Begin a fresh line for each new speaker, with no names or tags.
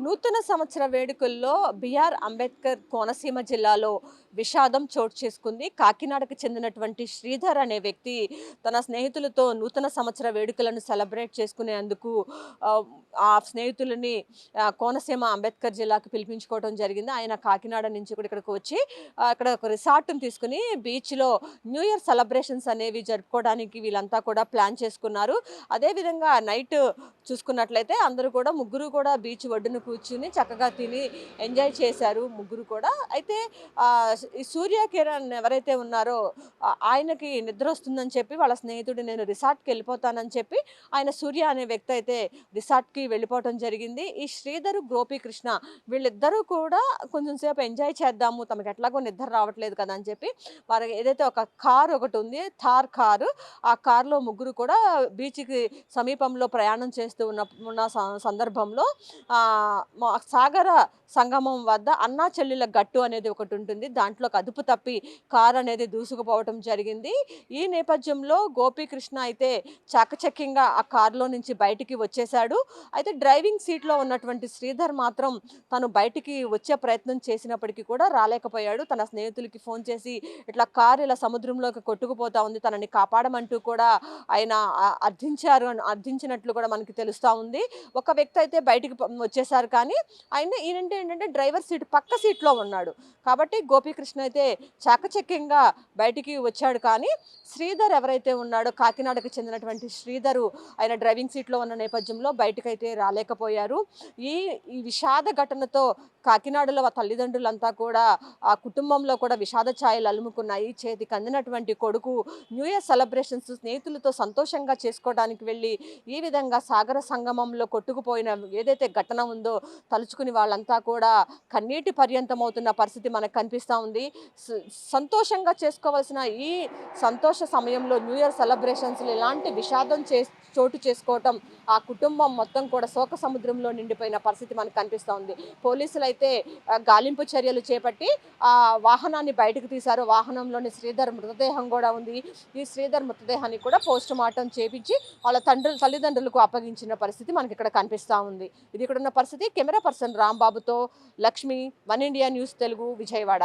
నూతన సంవత్సర వేడుకల్లో బిఆర్ అంబేద్కర్ కోనసీమ జిల్లాలో విషాదం చోటు చేసుకుంది. కాకినాడకు చెందినటువంటి శ్రీధర్ అనే వ్యక్తి తన స్నేహితులతో నూతన సంవత్సర వేడుకలను సెలబ్రేట్ చేసుకునేందుకు ఆ, స్నేహితులని కోనసీమ అంబేద్కర్ జిల్లాకు పిలిపించుకోవడం జరిగింది. ఆయన కాకినాడ నుంచి కూడా ఇక్కడికి వచ్చి అక్కడ ఒక రిసార్ట్ని తీసుకుని బీచ్లో న్యూ ఇయర్ సెలబ్రేషన్స్ అనేవి జరుపుకోవడానికి వీళ్ళంతా కూడా ప్లాన్ చేసుకున్నారు. అదేవిధంగా నైట్ చూసుకున్నట్లయితే అందరూ కూడా ముగ్గురు కూడా బీచ్ ఒడ్డున కూర్చుని చక్కగా తిని ఎంజాయ్ చేశారు ముగ్గురు కూడా. అయితే ఈ సూర్య కిరణ్ ఎవరైతే ఉన్నారో ఆయనకి నిద్ర వస్తుందని చెప్పి వాళ్ళ స్నేహితుడు నేను రిసార్ట్కి వెళ్ళిపోతానని చెప్పి ఆయన సూర్య అనే వ్యక్తి అయితే రిసార్ట్కి వెళ్ళిపోవటం జరిగింది. ఈ శ్రీధరు గోపీకృష్ణ వీళ్ళిద్దరూ కూడా కొంచెం సేపు ఎంజాయ్ చేద్దాము తమకు ఎట్లాగో నిద్ర రావట్లేదు కదా అని చెప్పి వారికి ఏదైతే ఒక కార్ ఒకటి ఉంది థార్ కారు ఆ కారులో ముగ్గురు కూడా బీచ్కి సమీపంలో ప్రయాణం చేస్తూ ఉన్న ఉన్న స- సందర్భంలో సాగర సంగమం వద్ద అన్నా చెల్లెల గట్టు అనేది ఒకటి ఉంటుంది. దాంట్లో కదుపు తప్పి కార్ అనేది దూసుకుపోవటం జరిగింది. ఈ నేపథ్యంలో గోపీకృష్ణ అయితే చాకచక్యంగా ఆ కారులో నుంచి బయటికి వచ్చేశాడు. అయితే డ్రైవింగ్ సీట్లో ఉన్నటువంటి శ్రీధర్ మాత్రం తను బయటికి వచ్చే ప్రయత్నం చేసినప్పటికీ కూడా రాలేకపోయాడు. తన స్నేహితులకి ఫోన్ చేసి ఇట్లా కారు ఇలా సముద్రంలోకి కొట్టుకుపోతా ఉంది తనని కాపాడమంటూ కూడా ఆయన అర్థించారు అని- అర్థించినట్లు కూడా మనకి తెలుస్తూ ఉంది. ఒక వ్యక్తి అయితే బయటికి వచ్చేసారు వచ్చేసారు కానీ ఆయన ఈయనంటే ఏంటంటే డ్రైవర్ సీట్ పక్క సీట్లో ఉన్నాడు. కాబట్టి గోపీకృష్ణ అయితే చాకచక్యంగా బయటికి వచ్చాడు కానీ శ్రీధర్ ఎవరైతే ఉన్నాడో కాకినాడకు చెందినటువంటి శ్రీధరు ఆయన డ్రైవింగ్ సీట్లో ఉన్న నేపథ్యంలో బయటకైతే రాలేకపోయారు. ఈ ఈ విషాద ఘటనతో కాకినాడలో ఆ తల్లిదండ్రులంతా కూడా ఆ కుటుంబంలో కూడా విషాద ఛాయలు అలుముకున్నాయి. చేతికి అందినటువంటి కొడుకు న్యూ ఇయర్ సెలబ్రేషన్స్ స్నేహితులతో సంతోషంగా చేసుకోవడానికి వెళ్ళి ఈ విధంగా సాగర సంగమంలో కొట్టుకుపోయిన ఏదైతే ఘటన ఉందో తలుచుకుని వాళ్ళంతా కూడా కన్నీటి పర్యంతమవుతున్న పరిస్థితి మనకు కనిపిస్తూ ఉంది. సంతోషంగా చేసుకోవాల్సిన ఈ సంతోష సమయంలో న్యూ ఇయర్ సెలబ్రేషన్స్లో ఇలాంటి విషాదం చే చోటు చేసుకోవటం ఆ కుటుంబం మొత్తం కూడా శోక సముద్రంలో నిండిపోయిన పరిస్థితి మనకు కనిపిస్తూ ఉంది. పోలీసులు అయితే గాలింపు చర్యలు చేపట్టి ఆ వాహనాన్ని బయటకు తీశారు. వాహనంలోని శ్రీధర్ మృతదేహం కూడా ఉంది. ఈ శ్రీధర్ మృతదేహాన్ని కూడా పోస్ట్ మార్టం చేపించి వాళ్ళ తండ్రులు తల్లిదండ్రులకు అప్పగించిన పరిస్థితి మనకి ఇక్కడ కనిపిస్తూ ఉంది. ఇది ఇక్కడ ఉన్న పరిస్థితి. Camera person రాంబాబుతో Lakshmi one India news Telugu Vijayawada.